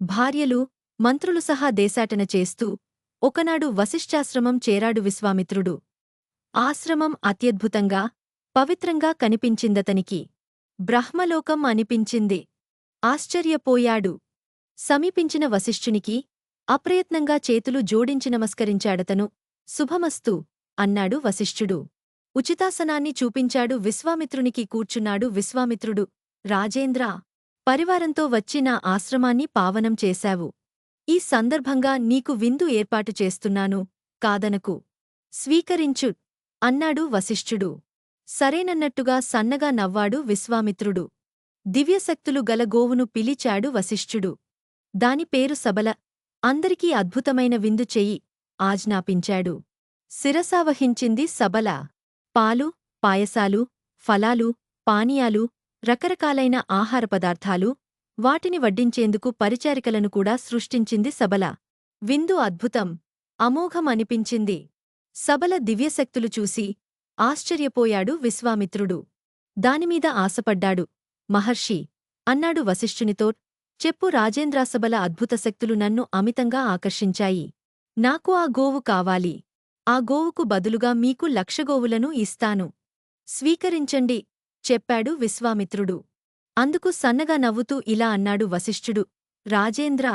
భార్యలు మంత్రులు సహా దేశాటన చేస్తూ ఒకనాడు వశిష్ఠాశ్రమం చేరాడు విశ్వామిత్రుడు. ఆశ్రమం అత్యద్భుతంగా పవిత్రంగా కనిపించిందతనికి. బ్రహ్మలోకం అనిపించింది. ఆశ్చర్యపోయాడు. సమీపించిన వశిష్ఠునికి అప్రయత్నంగా చేతులు జోడించి నమస్కరించాడతను. శుభమస్తు అన్నాడు వశిష్ఠుడు. ఉచితాసనాన్ని చూపించాడు విశ్వామిత్రునికి కూర్చున్నాడు విశ్వామిత్రుడు. రాజేంద్ర పరివారంతో వచ్చి నా ఆశ్రమాన్ని పావనం చేశావు. ఈ సందర్భంగా నీకు విందు ఏర్పాటు చేస్తున్నాను కాదనకు. స్వీకరించు అన్నాడు వశిష్ఠుడు. సరేనన్నట్టుగా సన్నగా నవ్వాడు విశ్వామిత్రుడు. దివ్యశక్తులు గల గోవును పిలిచాడు వశిష్ఠుడు. దాని పేరు సబల. అందరికీ అద్భుతమైన విందు చెయ్యి ఆజ్ఞాపించాడు. శిరసావహించింది సబల. పాలు పాయసాలు ఫలాలు పానీయాలు రకరకాలైన ఆహార పదార్థాలు వాటిని వడ్డించేందుకు పరిచారికలను కూడా సృష్టించింది సబల. విందు అద్భుతం. అమోఘం అనిపించింది. సబల దివ్యశక్తులు చూసి ఆశ్చర్యపోయాడు విశ్వామిత్రుడు. దానిమీద ఆశపడ్డాడు. మహర్షి అన్నాడు వశిష్ఠునితో చెప్పు రాజేంద్రాసబల అద్భుత శక్తులు నన్ను అమితంగా ఆకర్షించాయి. నాకు ఆ గోవు కావాలి. ఆ గోవుకు బదులుగా మీకు లక్షగోవులను ఇస్తాను. స్వీకరించండి. చెప్పాడు విశ్వామిత్రుడు. అందుకు సన్నగా నవ్వుతూ ఇలా అన్నాడు వశిష్ఠుడు రాజేంద్ర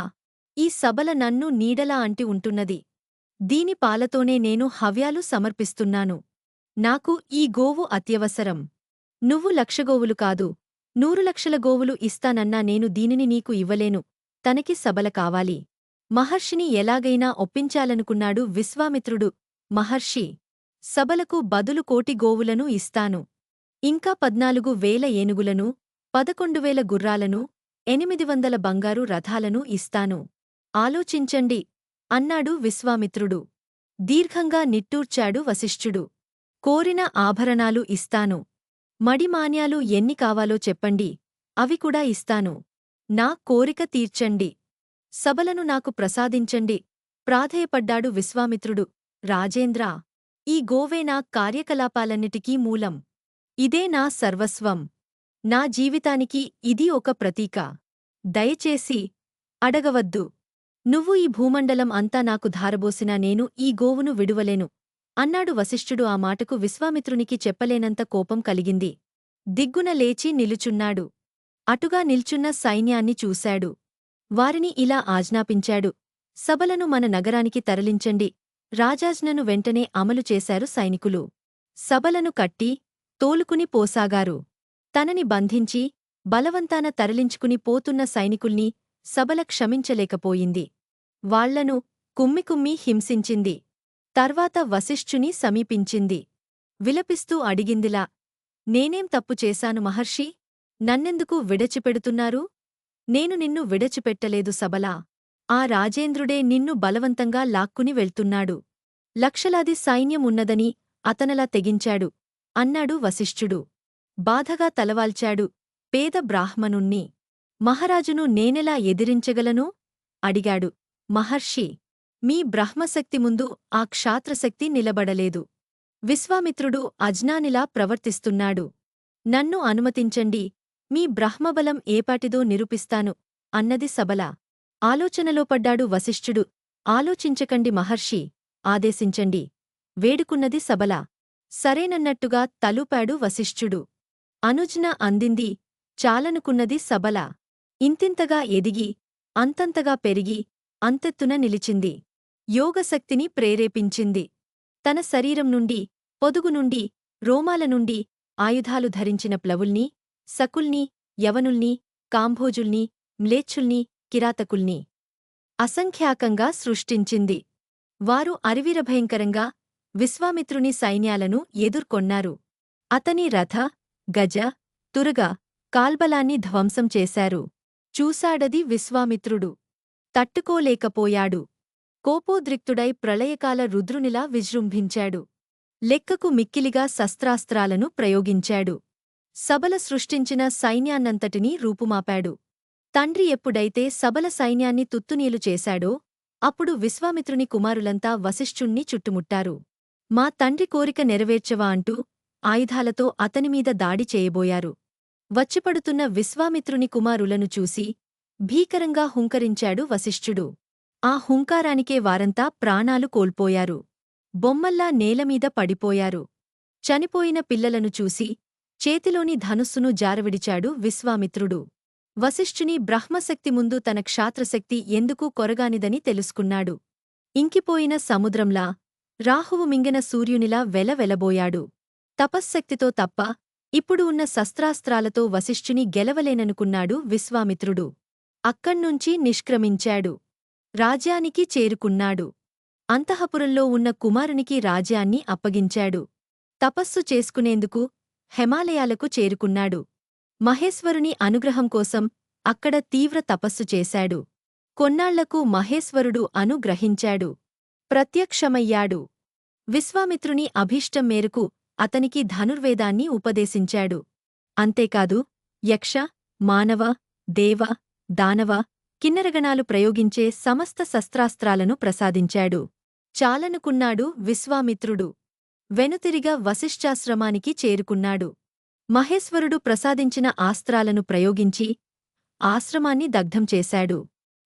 ఈ సబల నన్ను నీడలా అంటి ఉంటున్నది. దీని పాలతోనే నేను హవ్యాలు సమర్పిస్తున్నాను. నాకు ఈ గోవు అత్యవసరం. నువ్వు లక్షగోవులు కాదు నూరు లక్షల గోవులు ఇస్తానన్నా నేను దీనిని నీకు ఇవ్వలేను. తనకి సబల కావాలి. మహర్షిని ఎలాగైనా ఒప్పించాలనుకున్నాడు విశ్వామిత్రుడు. మహర్షి సబలకు బదులు కోటి గోవులను ఇస్తాను. ఇంకా పద్నాలుగు వేల ఏనుగులను పదకొండు వేల గుర్రాలను ఎనిమిది వందల బంగారు రథాలను ఇస్తాను. ఆలోచించండి అన్నాడు విశ్వామిత్రుడు. దీర్ఘంగా నిట్టూర్చాడు వశిష్ఠుడు. కోరిన ఆభరణాలు ఇస్తాను. మడిమాన్యాలు ఎన్ని కావాలో చెప్పండి అవి కూడా ఇస్తాను. నా కోరిక తీర్చండి. సభలను నాకు ప్రసాదించండి. ప్రాధేయపడ్డాడు విశ్వామిత్రుడు. రాజేంద్ర ఈ గోవే నా కార్యకలాపాలన్నిటికీ మూలం. ఇదే నా సర్వస్వం. నా జీవితానికి ఇది ఒక ప్రతీక. దయచేసి అడగవద్దు. నువ్వు ఈ భూమండలం అంతా నాకు ధారబోసినా నేను ఈ గోవును విడువలేను. అన్నాడు వశిష్ఠుడు ఆ మాటకు విశ్వామిత్రునికి చెప్పలేనంత కోపం కలిగింది. దిగ్గున లేచి నిలుచున్నాడు. అటుగా నిల్చున్న సైన్యాన్ని చూశాడు. వారిని ఇలా ఆజ్ఞాపించాడు. సబలను మన నగరానికి తరలించండి. రాజాజ్ఞను వెంటనే అమలు చేశారు సైనికులు. సబలను కట్టి తోలుకుని పోసాగారు. తనని బంధించి బలవంతాన తరలించుకుని పోతున్న సైనికుల్ని సబల క్షమించలేకపోయింది. వాళ్ళను కుమ్మికుమ్మి హింసించింది. తర్వాత వశిష్ఠుని సమీపించింది. విలపిస్తూ అడిగిందిలా నేనేం తప్పు చేశాను మహర్షి? నన్నెందుకు విడచిపెడుతున్నారు? నేను నిన్ను విడచిపెట్టలేదు సబలా ఆ రాజేంద్రుడే నిన్ను బలవంతంగా లాక్కుని వెళ్తున్నాడు. లక్షలాది సైన్యం ఉన్నదని అతనలా తెగించాడు. అన్నాడు వశిష్ఠుడు. బాధగా తలవాల్చాడు. పేద బ్రాహ్మణుణ్ణి. మహారాజును నేనెలా ఎదిరించగలను? అడిగాడు. మహర్షి. మీ బ్రహ్మశక్తి ముందు ఆ క్షాత్రశక్తి నిలబడలేదు. విశ్వామిత్రుడు అజ్ఞానిలా ప్రవర్తిస్తున్నాడు. నన్ను అనుమతించండి. మీ బ్రహ్మబలం ఏపాటిదో నిరూపిస్తాను అన్నది సబల. ఆలోచనలో పడ్డాడు వశిష్ఠుడు. ఆలోచించకండి మహర్షి. ఆదేశించండి. వేడుకున్నది సబల. సరేనన్నట్టుగా తలుపాడు వశిష్ఠుడు. అనుజ్న అందింది. చాలనుకున్నది సబల. ఇంతింతగా ఎదిగి అంతంతగా పెరిగి అంతెత్తున నిలిచింది. యోగశక్తిని ప్రేరేపించింది. తన శరీరం నుండి పొదుగు నుండి రోమాల నుండి ఆయుధాలు ధరించిన ప్లవుల్ని సకుల్ని యవనుల్ని కాంభోజుల్ని మ్లేచ్ఛుల్ని కిరాతకుల్ని అసంఖ్యాకంగా సృష్టించింది. వారు అరివిరభయంకరంగా విశ్వామిత్రుని సైన్యాలను ఎదుర్కొన్నారు. అతని రథ గజ తురగ కాల్బలాన్ని ధ్వంసం చేశారు. చూశాడది విశ్వామిత్రుడు. తట్టుకోలేకపోయాడు. కోపోద్రిక్తుడై ప్రళయకాల రుద్రునిలా విజృంభించాడు. లెక్కకు మిక్కిలిగా శస్త్రాస్త్రాలను ప్రయోగించాడు. సబల సృష్టించిన సైన్యాన్నంతటినీ రూపుమాపాడు. తండ్రి ఎప్పుడైతే సబల సైన్యాన్ని తుత్తునీలు చేశాడో అప్పుడు విశ్వామిత్రుని కుమారులంతా వశిష్ఠుణ్ణి చుట్టుముట్టారు. మా తండ్రి కోరిక నెరవేర్చవా అంటూ ఆయుధాలతో అతనిమీద దాడి చేయబోయారు. వచ్చిపడుతున్న విశ్వామిత్రుని కుమారులను చూసి భీకరంగా హుంకరించాడు వశిష్ఠుడు. ఆ హుంకారానికే వారంతా ప్రాణాలు కోల్పోయారు. బొమ్మల్లా నేలమీద పడిపోయారు. చనిపోయిన పిల్లలను చూసి చేతిలోని ధనుస్సును జారవిడిచాడు విశ్వామిత్రుడు. వశిష్ఠుని బ్రహ్మశక్తి ముందు తన క్షాత్రశక్తి ఎందుకు కొరగానిదని తెలుసుకున్నాడు. ఇంకిపోయిన సముద్రంలా రాహువు మింగిన సూర్యునిలా వెలవెలబోయాడు తపశ్శక్తితో తప్ప ఇప్పుడు ఉన్న శస్త్రాస్త్రాలతో వశిష్ఠుని గెలవలేననుకున్నాడు విశ్వామిత్రుడు. అక్కణ్నుంచి నిష్క్రమించాడు. రాజ్యానికి చేరుకున్నాడు. అంతఃపురంలో ఉన్న కుమారునికి రాజ్యాన్ని అప్పగించాడు. తపస్సు చేసుకునేందుకు హెమాలయాలకు చేరుకున్నాడు. మహేశ్వరుని అనుగ్రహం కోసం అక్కడ తీవ్ర తపస్సు చేశాడు. కొన్నాళ్ళకు మహేశ్వరుడు అనుగ్రహించాడు. ప్రత్యక్షమయ్యాడు. విశ్వామిత్రుని అభీష్టం మేరకు అతనికి ధనుర్వేదాన్ని ఉపదేశించాడు. అంతేకాదు యక్ష మానవ దేవ దానవ కిన్నరగణాలు ప్రయోగించే సమస్త శస్త్రాస్త్రాలను ప్రసాదించాడు. చాలనుకున్నాడు విశ్వామిత్రుడు. వెనుతిరిగా వశిష్ఠాశ్రమానికి చేరుకున్నాడు. మహేశ్వరుడు ప్రసాదించిన ఆస్త్రాలను ప్రయోగించి ఆశ్రమాన్ని దగ్ధం చేశాడు.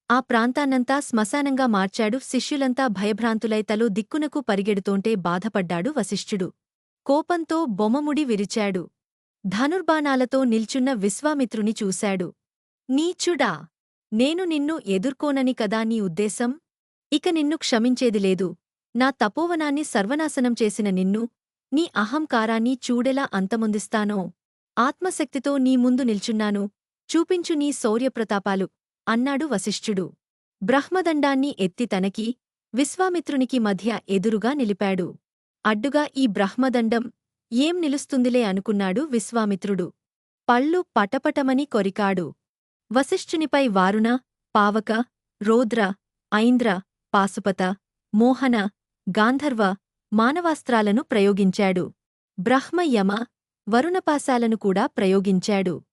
ఆ ప్రాంతాన్నంతా శ్మశానంగా మార్చాడు. శిష్యులంతా భయభ్రాంతులై తలో దిక్కునకు పరిగెడుతోంటే బాధపడ్డాడు వశిష్ఠుడు. కోపంతో బొమ్మముడి విరిచాడు. ధనుర్బాణాలతో నిల్చున్న విశ్వామిత్రుని చూశాడు. నీచుడా! నేను నిన్ను ఎదుర్కోనని కదా నీ ఉద్దేశం? ఇక నిన్ను క్షమించేది లేదు. నా తపోవనాన్ని సర్వనాశనం చేసిన నిన్ను నీ అహంకారాన్ని చూడెలా అంతమొందిస్తానో? ఆత్మశక్తితో నీ ముందు నిల్చున్నాను. చూపించు నీ శౌర్యప్రతాపాలు. అన్నాడు వశిష్ఠుడు. బ్రహ్మదండాన్ని ఎత్తి తనకి విశ్వామిత్రునికి మధ్య ఎదురుగా నిలిపాడు. అడ్డుగా ఈ బ్రహ్మదండం ఏం నిలుస్తుందిలే అనుకున్నాడు విశ్వామిత్రుడు. పళ్ళు పటపటమని కొరికాడు. వశిష్ఠునిపై వారుణ పావక రోద్ర ఐంద్ర పాశుపత మోహన గాంధర్వ మానవాస్త్రాలను ప్రయోగించాడు. బ్రహ్మ యమ వరుణపాశాలను కూడా ప్రయోగించాడు.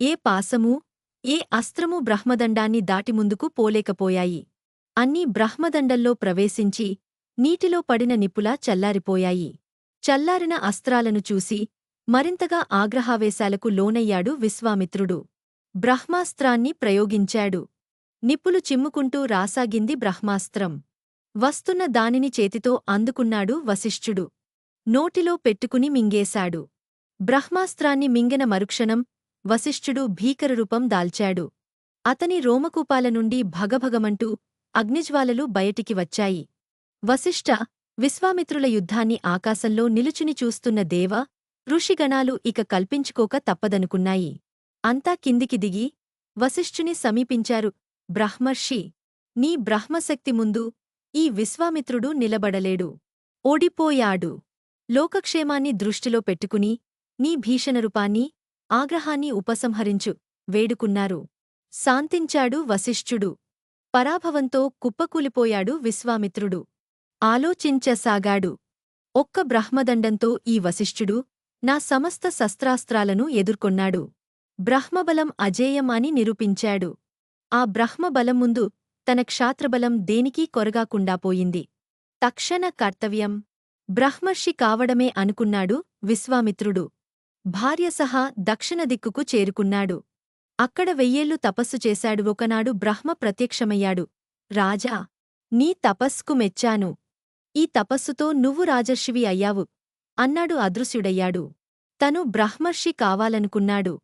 ఏ పాసమూ ఏ అస్త్రమూ బ్రహ్మదండాన్ని దాటి ముందుకు పోలేకపోయాయి. అన్నీ బ్రహ్మదండంలో ప్రవేశించి నీటిలో పడిన నిప్పులా చల్లారిపోయాయి. చల్లారిన అస్త్రాలను చూసి మరింతగా ఆగ్రహావేశాలకు లోనయ్యాడు విశ్వామిత్రుడు. బ్రహ్మాస్త్రాన్ని ప్రయోగించాడు. నిప్పులు చిమ్ముకుంటూ రాసాగింది బ్రహ్మాస్త్రం. వస్తున్న దానిని చేతితో అందుకున్నాడు వశిష్ఠుడు. నోటిలో పెట్టుకుని మింగేశాడు. బ్రహ్మాస్త్రాన్ని మింగిన మరుక్షణం వశిష్ఠుడు భీకరరూపం దాల్చాడు. అతని రోమకూపాల నుండి భగభగమంటూ అగ్నిజ్వాలలు బయటికి వచ్చాయి. వశిష్ఠ విశ్వామిత్రుల యుద్ధాన్ని ఆకాశంలో నిలుచుని చూస్తున్న దేవ ఋషిగణాలు ఇక కల్పించుకోక తప్పదనుకున్నాయి. అంతా కిందికి దిగి వశిష్ఠుని సమీపించారు. బ్రహ్మర్షి నీ బ్రహ్మశక్తి ముందు ఈ విశ్వామిత్రుడు నిలబడలేడు. ఓడిపోయాడు. లోకక్షేమాన్ని దృష్టిలో పెట్టుకుని నీ భీషణరూపాన్ని ఆగ్రహాన్ని ఉపసంహరించు. వేడుకున్నారు. శాంతించాడు వశిష్ఠుడు. పరాభవంతో కుప్పకూలిపోయాడు విశ్వామిత్రుడు. ఆలోచించసాగాడు. ఒక్క బ్రహ్మదండంతో ఈ వశిష్ఠుడు నా సమస్త శస్త్రాస్త్రాలను ఎదుర్కొన్నాడు. బ్రహ్మబలం అజేయం అని నిరూపించాడు. ఆ బ్రహ్మబలం ముందు తన క్షాత్రబలం దేనికీ కొరగాకుండా పోయింది. తక్షణ కర్తవ్యం. బ్రహ్మర్షి కావడమే అనుకున్నాడు విశ్వామిత్రుడు. భార్య సహా దక్షిణ దిక్కుకు చేరుకున్నాడు. అక్కడ వెయ్యేళ్ళు తపస్సు చేశాడు. ఒకనాడు బ్రహ్మ ప్రత్యక్షమయ్యాడు. రాజా నీ తపస్కు మెచ్చాను. ఈ తపస్సుతో నువ్వు రాజర్షివి అయ్యావు అన్నాడు అదృశ్యుడయ్యాడు. తను బ్రహ్మర్షి కావాలనుకున్నాడు.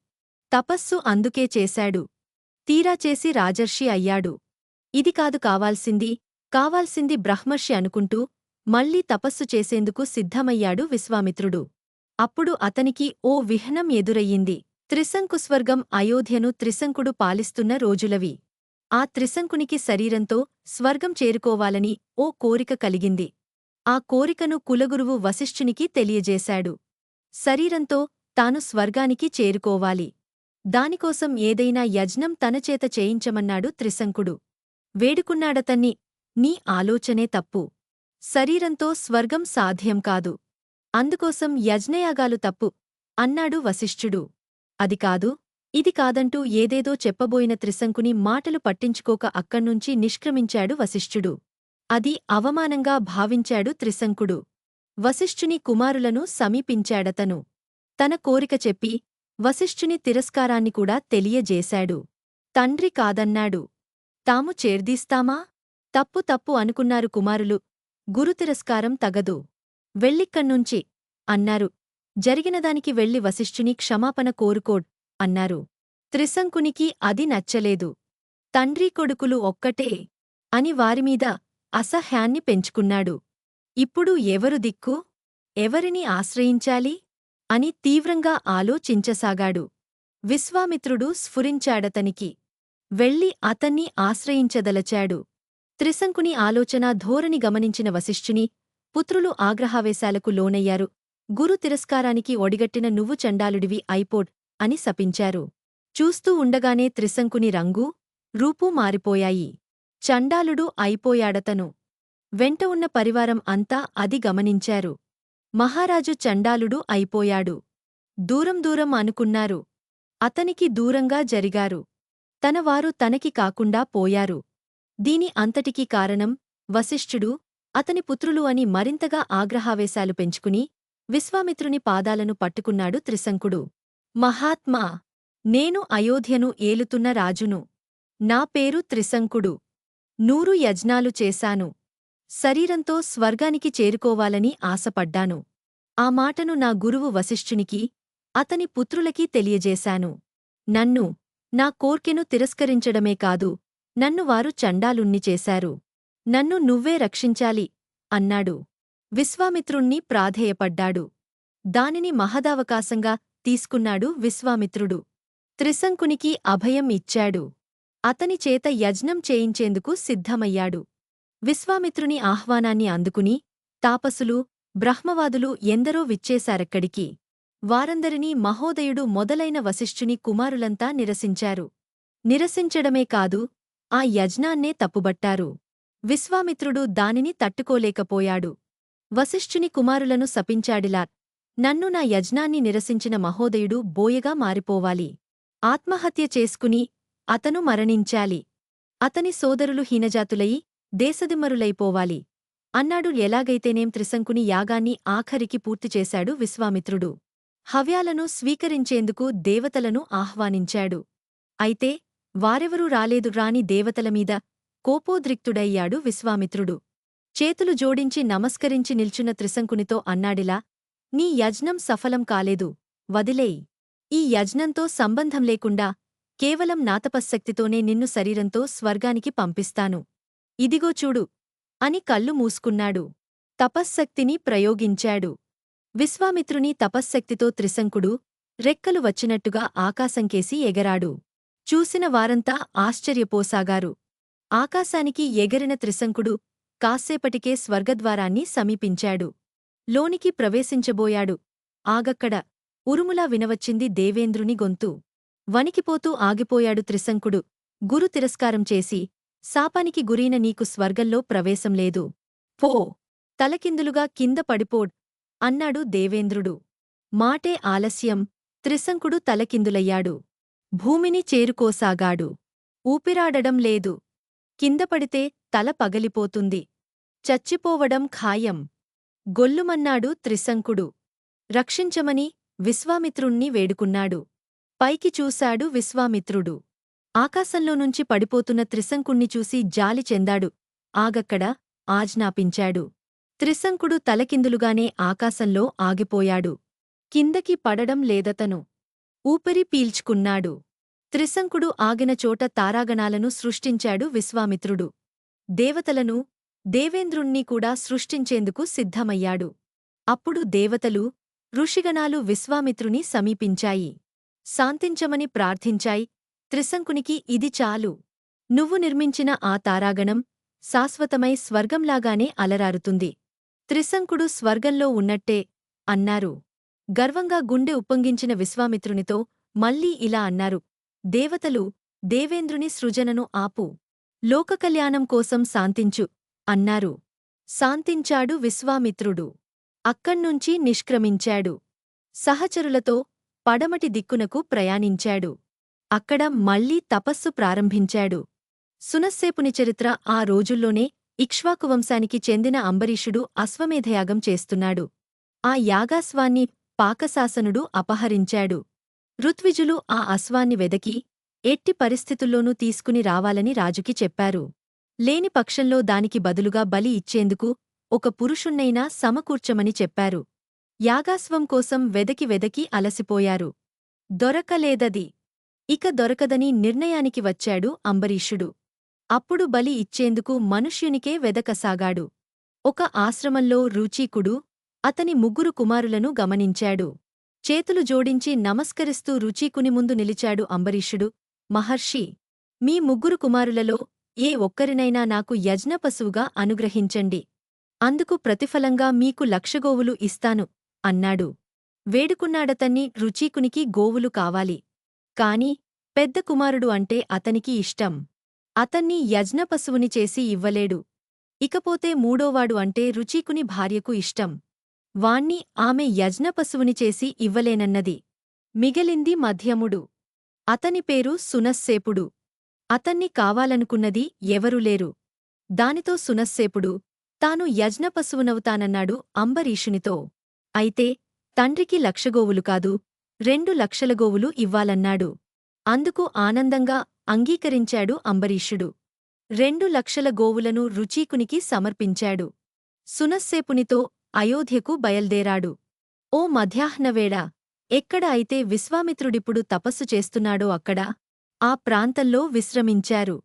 తపస్సు అందుకే చేశాడు. తీరా చేసి రాజర్షి అయ్యాడు. ఇది కాదు కావాల్సింది. కావాల్సింది బ్రహ్మర్షి అనుకుంటూ మళ్ళీ తపస్సు చేసేందుకు సిద్ధమయ్యాడు విశ్వామిత్రుడు. అప్పుడు అతనికి ఓ విహ్నం ఎదురయ్యింది. త్రిశంకుస్వర్గం అయోధ్యను త్రిశంకుడు పాలిస్తున్న రోజులవి. ఆ త్రిశంకునికి శరీరంతో స్వర్గం చేరుకోవాలని ఓ కోరిక కలిగింది. ఆ కోరికను కులగురువు వశిష్ఠునికి తెలియజేశాడు. శరీరంతో తాను స్వర్గానికి చేరుకోవాలి. దానికోసం ఏదైనా యజ్ఞం తనచేత చేయించమన్నాడు త్రిశంకుడు. వేడుకున్నాడతన్ని నీ ఆలోచనే తప్పు. శరీరంతో స్వర్గం సాధ్యం కాదు. అందుకోసం యజ్ఞయాగాలు తప్పు అన్నాడు వశిష్ఠుడు. అది కాదు ఇది కాదంటూ ఏదేదో చెప్పబోయిన త్రిశంకుని మాటలు పట్టించుకోక అక్కణ్నుంచి నిష్క్రమించాడు వశిష్ఠుడు. అది అవమానంగా భావించాడు త్రిశంకుడు. వశిష్ఠుని కుమారులను సమీపించాడతను. తన కోరిక చెప్పి వశిష్ఠుని తిరస్కారాన్ని కూడా తెలియజేశాడు. తండ్రి కాదన్నాడు. తాము చేర్దీస్తామా? తప్పు తప్పు అనుకున్నారు కుమారులు గురుతిరస్కారం తగదు. వెళ్ళిక్కణ్నుంచి అన్నారు. జరిగినదానికి వెళ్ళి వశిష్ఠుని క్షమాపణ కోరుకోడ్ అన్నారు. త్రిశంకునికి అది నచ్చలేదు. తండ్రి కొడుకులు ఒక్కటే అని వారిమీద అసహ్యాన్ని పెంచుకున్నాడు. ఇప్పుడు ఎవరు దిక్కు? ఎవరిని ఆశ్రయించాలి? అని తీవ్రంగా ఆలోచించసాగాడు. విశ్వామిత్రుడు స్ఫురించాడతనికి వెళ్ళి అతన్ని ఆశ్రయించదలచాడు. త్రిశంకుని ఆలోచన ధోరణి గమనించిన వశిష్ఠుని పుత్రులు ఆగ్రహావేశాలకు లోనయ్యారు. గురు తిరస్కారానికి ఒడిగట్టిన నువ్వు చండాలుడివి అయిపోడ్ అని శపించారు. చూస్తూ ఉండగానే త్రిశంకుని రంగు రూపూ మారిపోయాయి. చండాలుడు అయిపోయాడతను. వెంట ఉన్న పరివారం అంతా అది గమనించారు. మహారాజు చండాలుడు అయిపోయాడు. దూరం దూరం అనుకున్నారు. అతనికి దూరంగా జరిగారు. తనవారు తనకి కాకుండా పోయారు. దీని అంతటికీ కారణం వశిష్ఠుడు అతని పుత్రులు అని మరింతగా ఆగ్రహావేశాలు పెంచుకుని విశ్వామిత్రుని పాదాలను పట్టుకున్నాడు త్రిశంకుడు. మహాత్మా! నేను అయోధ్యను ఏలుతున్న రాజును. నా పేరు త్రిశంకుడు. నూరు యజ్ఞాలు చేశాను. శరీరంతో స్వర్గానికి చేరుకోవాలని ఆశపడ్డాను. ఆ మాటను నా గురువు వశిష్ఠునికి అతని పుత్రులకి తెలియజేశాను. నన్ను నా కోర్కెను తిరస్కరించడమే కాదు నన్ను వారు చండాలుణ్ణి చేశారు. నన్ను నువ్వే రక్షించాలి అన్నాడు. విశ్వామిత్రుణ్ణి ప్రాధేయపడ్డాడు. దానిని మహదావకాశంగా తీసుకున్నాడు విశ్వామిత్రుడు. త్రిశంకునికి అభయం ఇచ్చాడు. అతని చేత యజ్ఞం చేయించేందుకు సిద్ధమయ్యాడు. విశ్వామిత్రుని ఆహ్వానాన్ని అందుకుని తాపసులు బ్రహ్మవాదులు ఎందరో విచ్చేశారక్కడికి. వారందరినీ మహోదయుడు మొదలైన వశిష్ఠుని కుమారులంతా నిరసించారు. నిరసించడమే కాదు ఆ యజ్ఞాన్నే తప్పుబట్టారు. విశ్వామిత్రుడు దానిని తట్టుకోలేకపోయాడు. వశిష్ఠుని కుమారులను శపించాడిలా. నన్ను నా యజ్ఞాన్ని నిరసించిన మహోదయుడు బోయగా మారిపోవాలి. ఆత్మహత్య చేసుకుని అతను మరణించాలి. అతని సోదరులు హీనజాతులయి దేశదిమ్మరులైపోవాలి. అన్నాడు ఎలాగైతేనేం త్రిశంకుని యాగాన్ని ఆఖరికి పూర్తిచేశాడు విశ్వామిత్రుడు. హవ్యాలను స్వీకరించేందుకు దేవతలను ఆహ్వానించాడు. అయితే వారెవరూ రాలేదు రాని దేవతలమీద కోపోద్రిక్తుడయ్యాడు విశ్వామిత్రుడు. చేతులు జోడించి నమస్కరించి నిల్చున్న త్రిశంకునితో అన్నాడిలా నీ యజ్ఞం సఫలం కాలేదు వదిలేయి. ఈ యజ్ఞంతో సంబంధం లేకుండా కేవలం నాతపశక్తితోనే నిన్ను శరీరంతో స్వర్గానికి పంపిస్తాను. ఇదిగో చూడు అని కళ్ళు మూసుకున్నాడు. తపశ్శక్తిని ప్రయోగించాడు. విశ్వామిత్రుని తపశ్శక్తితో త్రిశంకుడు రెక్కలు వచ్చినట్టుగా ఆకాశంకేసి ఎగరాడు. చూసిన వారంతా ఆశ్చర్యపోసాగారు. ఆకాశానికి ఎగరిన త్రిశంకుడు కాస్సేపటికే స్వర్గద్వారాన్ని సమీపించాడు. లోనికి ప్రవేశించబోయాడు. ఆగక్కడ ఉరుములా వినవచ్చింది దేవేంద్రుని గొంతు. వణికిపోతూ ఆగిపోయాడు త్రిశంకుడు. గురు తిరస్కారం చేసి శాపానికి గురైన నీకు స్వర్గంలో ప్రవేశం లేదు. పో తలకిందులుగా కింద పడిపోడ్ అన్నాడు దేవేంద్రుడు. మాటే ఆలస్యం త్రిశంకుడు తలకిందులయ్యాడు. భూమిని చేరుకోసాగాడు. ఊపిరాడడం లేదు. కిందపడితే తల పగలిపోతుంది. చచ్చిపోవడం ఖాయం. గొల్లుమన్నాడు త్రిశంకుడు. రక్షించమని విశ్వామిత్రుణ్ణి వేడుకున్నాడు. పైకి చూశాడు విశ్వామిత్రుడు. ఆకాశంలోనుంచి పడిపోతున్న త్రిశంకుణ్ణి చూసి జాలి చెందాడు. ఆగక్కడ ఆజ్ఞాపించాడు. త్రిశంకుడు తలకిందులుగానే ఆకాశంలో ఆగిపోయాడు. కిందకి పడడం లేదతను. ఊపిరి పీల్చుకున్నాడు. త్రిశంకుడు ఆగిన చోట తారాగణాలను సృష్టించాడు విశ్వామిత్రుడు. దేవతలను దేవేంద్రుణ్ణి కూడా సృష్టించేందుకు సిద్ధమయ్యాడు. అప్పుడు దేవతలు ఋషిగణాలు విశ్వామిత్రుని సమీపించాయి. శాంతించమని ప్రార్థించాయి. త్రిశంకునికి ఇది చాలు. నువ్వు నిర్మించిన ఆ తారాగణం శాశ్వతమై స్వర్గంలాగానే అలరారుతుంది. త్రిశంకుడు స్వర్గంలో ఉన్నట్టే అన్నారు. గర్వంగా గుండె ఉప్పొంగించిన విశ్వామిత్రునితో మళ్ళీ ఇలా అన్నారు. దేవతలు దేవేంద్రుని సృజనను ఆపు. లోకకల్యాణం కోసం శాంతించు అన్నారు. శాంతించాడు విశ్వామిత్రుడు. అక్కణ్నుంచి నిష్క్రమించాడు. సహచరులతో పడమటి దిక్కునకు ప్రయాణించాడు. అక్కడ మళ్ళీ తపస్సు ప్రారంభించాడు. సునస్సేపుని చరిత్ర ఆ రోజుల్లోనే ఇక్ష్వాకువంశానికి చెందిన అంబరీషుడు అశ్వమేధయాగం చేస్తున్నాడు. ఆ యాగాస్వాన్ని పాకశాసనుడు అపహరించాడు. ఋత్విజులు ఆ అశ్వాన్ని వెదకి ఎట్టి పరిస్థితుల్లోనూ తీసుకుని రావాలని రాజుకి చెప్పారు. లేని పక్షంలో దానికి బదులుగా బలి ఇచ్చేందుకు ఒక పురుషుణ్ణైనా సమకూర్చమని చెప్పారు. యాగాస్వం కోసం వెదకి వెదకి అలసిపోయారు. దొరకలేదది. ఇక దొరకదని నిర్ణయానికి వచ్చాడు అంబరీషుడు. అప్పుడు బలి ఇచ్చేందుకు మనుష్యునికే వెదకసాగాడు. ఒక ఆశ్రమంలో రుచీకుడు అతని ముగ్గురు కుమారులను గమనించాడు. చేతులు జోడించి నమస్కరిస్తూ రుచీకుని ముందు నిలిచాడు అంబరీషుడు. మహర్షి మీ ముగ్గురు కుమారులలో ఏ ఒక్కరినైనా నాకు యజ్ఞపశువుగా అనుగ్రహించండి. అందుకు ప్రతిఫలంగా మీకు లక్షగోవులు ఇస్తాను అన్నాడు. వేడుకున్నాడతన్ని రుచీకునికి గోవులు కావాలి. కాని పెద్ద కుమారుడు అంటే అతనికి ఇష్టం. అతన్ని యజ్ఞపశువుని చేసి ఇవ్వలేడు. ఇకపోతే మూడోవాడు అంటే రుచీకుని భార్యకు ఇష్టం. వాణ్ణి ఆమె యజ్ఞపశువుని చేసి ఇవ్వలేనన్నది. మిగిలింది మధ్యముడు. అతని పేరు సునస్సేపుడు. అతన్ని కావాలనుకున్నది ఎవరూ లేరు. దానితో సునస్సేపుడు తాను యజ్ఞపశువునవుతానన్నాడు అంబరీషునితో. అయితే తండ్రికి లక్షగోవులు కాదు రెండు లక్షల గోవులు ఇవ్వాలన్నాడు. అందుకు ఆనందంగా అంగీకరించాడు అంబరీషుడు. రెండు లక్షల గోవులను రుచీకునికి సమర్పించాడు. సునస్సేపునితో అయోధ్యకు బయల్దేరాడు. ఓ మధ్యాహ్నవేళ ఎక్కడ అయితే విశ్వామిత్రుడిప్పుడు తపస్సు చేస్తున్నాడో అక్కడ ఆ ప్రాంతంలో విశ్రమించారు.